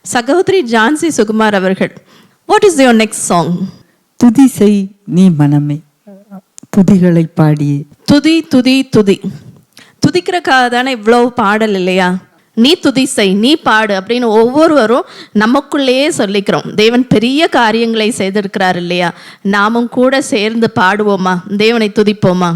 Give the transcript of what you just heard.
சகோதரி ஜான்சி சுகுமார் அவர்கள் what is your next song துதி செய் நீ மனமே துதிகளை பாடியே. துதி துதி துதி. துதிக்கிறக்காக தானே இவ்வளோ பாடல் இல்லையா? நீ துதி செய் நீ பாடு அப்படின்னு ஒவ்வொருவரும் நமக்குள்ளேயே சொல்லிக்கிறோம். தேவன் பெரிய காரியங்களை செய்திருக்கிறார் இல்லையா? நாமும் கூட சேர்ந்து பாடுவோமா? தேவனை துதிப்போமா?